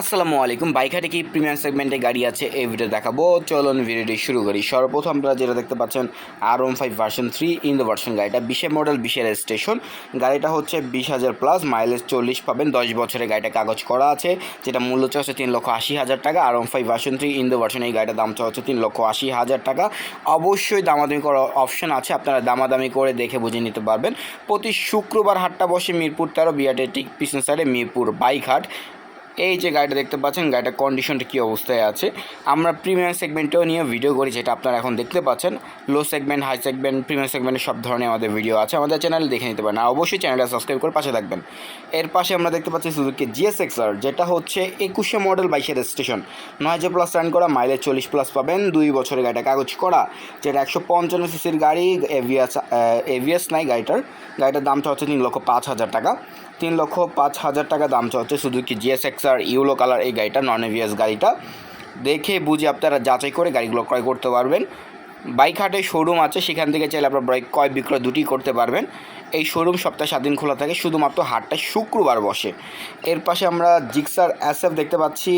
আসসালামু আলাইকুম। বাইক কি প্রিমিয়াম সেগমেন্টে গাড়ি আছে? এই ভিডিও দেখাবো। চলুন ভিডিওটি শুরু করি। সর্বপ্রথম আপনারা যেটা দেখতে পাচ্ছেন R Om five version three in the version গাড়িটা। বিশে মডেল বিশের স্টেশন গাড়িটা হচ্ছে বিশ হাজার প্লাস মাইলেজ চল্লিশ পাবেন। দশ বছরের গাড়িটা কাগজ করা আছে, যেটা মূল্য হচ্ছে তিন লক্ষ আশি হাজার টাকা। R Om five version three in the version এই গাড়িটার দাম হচ্ছে তিন লক্ষ আশি হাজার টাকা। অবশ্যই দামাদামি করার অপশন আছে। আপনারা দামাদামি করে দেখে বুঝে নিতে পারবেন। প্রতি শুক্রবার হাটটা বসে মিরপুর তেরো বিয়াটের ঠিক পিছন সাইডে মিরপুর বাইক হাট এই যে গাড়িটা দেখতে পাচ্ছেন, গাড়িটার কন্ডিশনটা কী অবস্থায় আছে। আমরা প্রিমিয়াম সেগমেন্টেও নিয়ে ভিডিও করি, যেটা আপনারা এখন দেখতে পাচ্ছেন। Low segment high segment premium সেগমেন্টের সব ধরনের আমাদের ভিডিও আছে। আমাদের চ্যানেলে দেখে নিতে পারেন। আর অবশ্যই চ্যানেলটা সাবস্ক্রাইব করে পাশে থাকবেন। এর পাশে আমরা দেখতে পাচ্ছি সুজুকি জিএস এক্সআর যেটা হচ্ছে একুশে মডেল বাইশের স্টেশন নয় হাজার প্লাস রান করা মাইলেজ চল্লিশ প্লাস পাবেন। দুই বছরের গাড়িটা কাগজ করা, যেটা একশো পঞ্চান্ন সিসির গাড়ি এভিএস এভিএস নাই গাড়িটার। গাড়িটার দামটা হচ্ছে তিন লক্ষ পাঁচ হাজার টাকা। তিন লক্ষ পাঁচ হাজার টাকা দাম চলছে শুধু কি জিএস এক্সআর ইউলো কালার এই গাড়িটা নন এভিএস গাড়িটা। দেখে বুঝে আপনারা যাচাই করে গাড়িগুলো ক্রয় করতে পারবেন। বাইক হাটে শোরুম আছে, সেখান থেকে চাইলে আপনার বাইক ক্রয় বিক্রয় দুটি করতে পারবেন। এই শোরুম সপ্তাহে সাত দিন খোলা থাকে, শুধুমাত্র হাটটা শুক্রবার বসে। এর পাশে আমরা জিক্সার এসএফ দেখতে পাচ্ছি,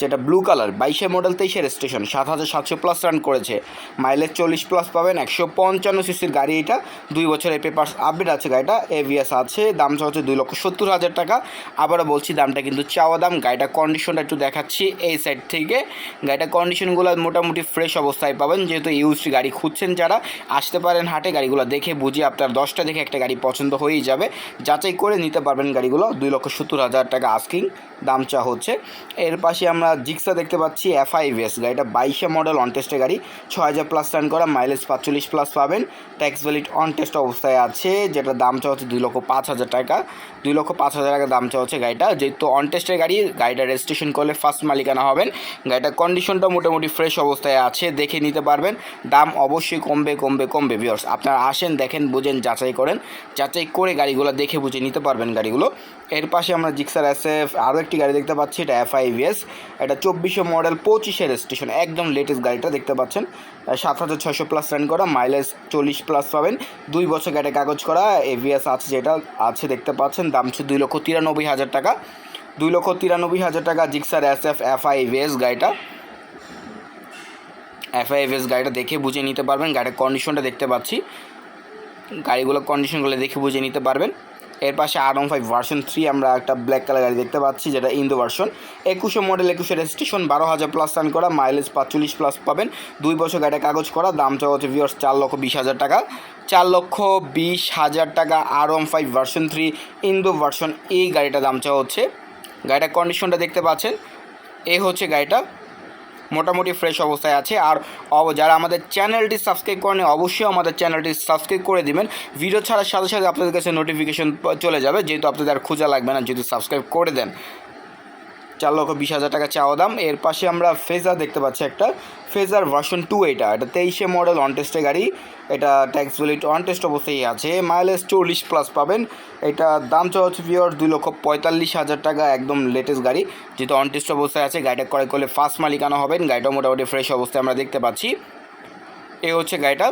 যেটা ব্লু কালার বাইশে মডেল তেইশের স্টেশন সাত হাজার সাতশো প্লাস রান করেছে। মাইলেজ চল্লিশ প্লাস পাবেন, একশো পঞ্চান্ন সিসির গাড়ি এটা। দুই বছরের পেপার্স আপডেট আছে গাড়িটা এভিএস আছে দামটা হচ্ছে দুই লক্ষ সত্তর হাজার টাকা। আবারও বলছি, দামটা কিন্তু চাওয়া দাম, গাড়িটা কন্ডিশনটা একটু দেখাচ্ছি, এই সাইড থেকে। গাড়িটা কন্ডিশনগুলো মোটামুটি ফ্রেশ অবস্থায় পাবেন, যেহেতু ইউজ গাড়ি খুঁজছেন যারা, আসতে পারেন হাটে, গাড়িগুলো দেখে বুঝে আপনার দশটা দেখে একটা গাড়ি পছন্দ হয়েই যাবে। যাচাই করে নিতে পারবেন গাড়িগুলো, দুই লক্ষ সত্তর হাজার টাকা আস্কিং দাম চা হচ্ছে। এর পাশে আমরা জিক্সা দেখতে পাচ্ছি এফ আই আইভিএস গাড়িটা বাইশে মডেল অন টেস্টে গাড়ি ছ হাজার প্লাস রান করা মাইলেজ পাঁচচল্লিশ প্লাস পাবেন। ট্যাক্স ভ্যালিড অন টেস্ট অবস্থায় আছে যেটা দাম চা হচ্ছে দুই লক্ষ পাঁচ হাজার টাকা। দুই লক্ষ পাঁচ হাজার টাকা দাম চা হচ্ছে গাড়িটা। যেহেতু অন টেস্টের গাড়ি, গাড়িটা রেজিস্ট্রেশন করলে ফার্স্ট মালিকানা হবেন। গাড়িটার কন্ডিশনটা মোটামুটি ফ্রেশ অবস্থায় আছে, দেখে নিতে পারবেন। দাম অবশ্যই কমবে কমবে কমবে ভিওর্স আপনারা আসেন, দেখেন, বুঝেন, যাচাই করেন। যাচাই করে গাড়িগুলো দেখে বুঝে নিতে পারবেন গাড়িগুলো। এর পাশে আমরা জিক্সার এস এফ, আরও একটি গাড়ি দেখতে পাচ্ছি, এটা এফ আইভিএস এটা চব্বিশে মডেল, পঁচিশের স্টেশন একদম লেটেস্ট গাড়িটা দেখতে পাচ্ছেন। সাত হাজার ছশো প্লাস রান করা মাইলেজ চল্লিশ প্লাস পাবেন। দুই বছর গাড়ি কাগজ করা এভিএস আছে যেটা, আছে দেখতে পাচ্ছেন। দাম হচ্ছে দুই লক্ষ তিরানব্বই হাজার টাকা। দুই লক্ষ তিরানব্বই হাজার টাকা Gixxer S F F IVS গাড়িটা। এফআইএফএস গাড়িটা দেখে বুঝে নিতে পারবেন। গাড়ির কন্ডিশনটা দেখতে পাচ্ছি। গাড়িগুলো কন্ডিশনগুলো দেখে বুঝে নিতে পারবেন। এর পাশে R one five version three আমরা একটা ব্ল্যাক কালার গাড়ি দেখতে পাচ্ছি, যেটা ইন্দো ভার্সন একুশে মডেল একুশে রেজিস্ট্রেশন বারো হাজার প্লাস রান করা মাইলেজ পাঁচচল্লিশ প্লাস পাবেন। দুই বছর গাড়িটা কাগজ করা দামটা হচ্ছে ভিওর্স চার লক্ষ বিশ হাজার টাকা। চার লক্ষ বিশ হাজার টাকা R one five version three Indo version এই গাড়িটা দামটা হচ্ছে। গাড়িটার কন্ডিশনটা দেখতে পাচ্ছেন। এই হচ্ছে গাড়িটা। মোটামুটি ফ্রেশ অবস্থায় আছে। আর যারা আমাদের চ্যানেলটি সাবস্ক্রাইব করেনি অবশ্যই আমাদের চ্যানেলটি সাবস্ক্রাইব করে দিবেন। ভিডিও ছাড়ার সাথে সাথে আপনাদের কাছে নোটিফিকেশন চলে যাবে, যেহেতু আপনাদের আর খোঁজা লাগবে না যদি সাবস্ক্রাইব করে দেন। চার লক্ষ বিশ হাজার টাকা চাওয়া দাম। এর পাশে আমরা ফেজার দেখতে পাচ্ছি একটা। ফেজার ভার্সন টু এটা। এটা তেইশে মডেল অন টেস্টের গাড়ি। এটা ট্যাক্স ভ্যালিড অন টেস্ট অবস্থায় আছে। মাইলেজ চল্লিশ প্লাস পাবেন। এটা দাম চাওয়া হচ্ছে পিওর দুই লক্ষ পঁয়তাল্লিশ হাজার টাকা, একদম লেটেস্ট গাড়ি। যেহেতু অন টেস্ট অবস্থায় আছে, গাড়িটা ক্রয় করলে ফার্স্ট মালিকানা হবেন। গাড়িটা মোটামুটি ফ্রেশ অবস্থায় আমরা দেখতে পাচ্ছি। এ হচ্ছে গাড়িটা।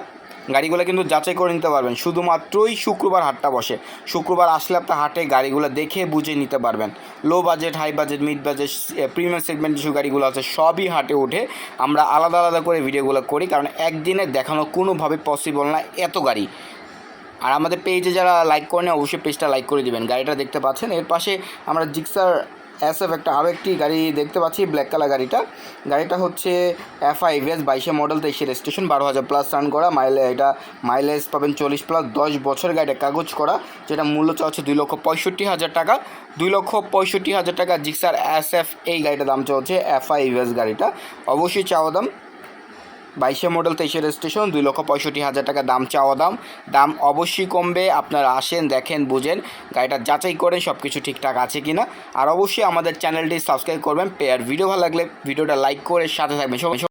গাড়িগুলো কিন্তু যাচাই করে নিতে পারবেন। শুধুমাত্রই শুক্রবার হাটটা বসে। শুক্রবার আসলে আপনার হাটে গাড়িগুলো দেখে বুঝে নিতে পারবেন। Low budget high budget mid budget premium segment যেসব গাড়িগুলো আছে, সবই হাটে ওঠে আমরা আলাদা আলাদা করে ভিডিওগুলো করি, কারণ একদিনে দেখানো কোনোভাবে পসিবল না এত গাড়ি। আর আমাদের পেজে যারা লাইক করেন, অবশ্যই পেজটা লাইক করে দিবেন। গাড়িটা দেখতে পাচ্ছেন। এর পাশে আমরা জিক্সার এসএফ একটা আরও একটি গাড়ি দেখতে পাচ্ছি ব্ল্যাক কালার গাড়িটা। গাড়িটা হচ্ছে এফ আই এস বাইশে মডেল তেইশে রেজিস্ট্রেশন বারো হাজার প্লাস রান করা। মাইলে এটা মাইলেজ পাবেন চল্লিশ প্লাস দশ বছর গাড়িটা কাগজ করা, যেটা মূল্য চা দুই লক্ষ পঁয়ষট্টি হাজার টাকা। দুই লক্ষ পঁয়ষট্টি হাজার টাকা জিক্সার এস এফ এই গাড়িটার দাম চা এফ আই এস গাড়িটা। অবশ্যই চাওয়া দাম বাইশে মডেল, তেইশে রেজিস্ট্রেশন, দুই লক্ষ পঁয়ষট্টি হাজার টাকা দাম, চাওয়া দাম। দাম অবশ্যই কমবে, আপনারা আসেন, দেখেন, বুঝেন, গাড়িটা যাচাই করেন সব কিছু ঠিকঠাক আছে কি না আর অবশ্যই আমাদের চ্যানেলটি সাবস্ক্রাইব করবেন আর ভিডিও ভালো লাগলে ভিডিওটা লাইক করে সাথে থাকবেন। সবাই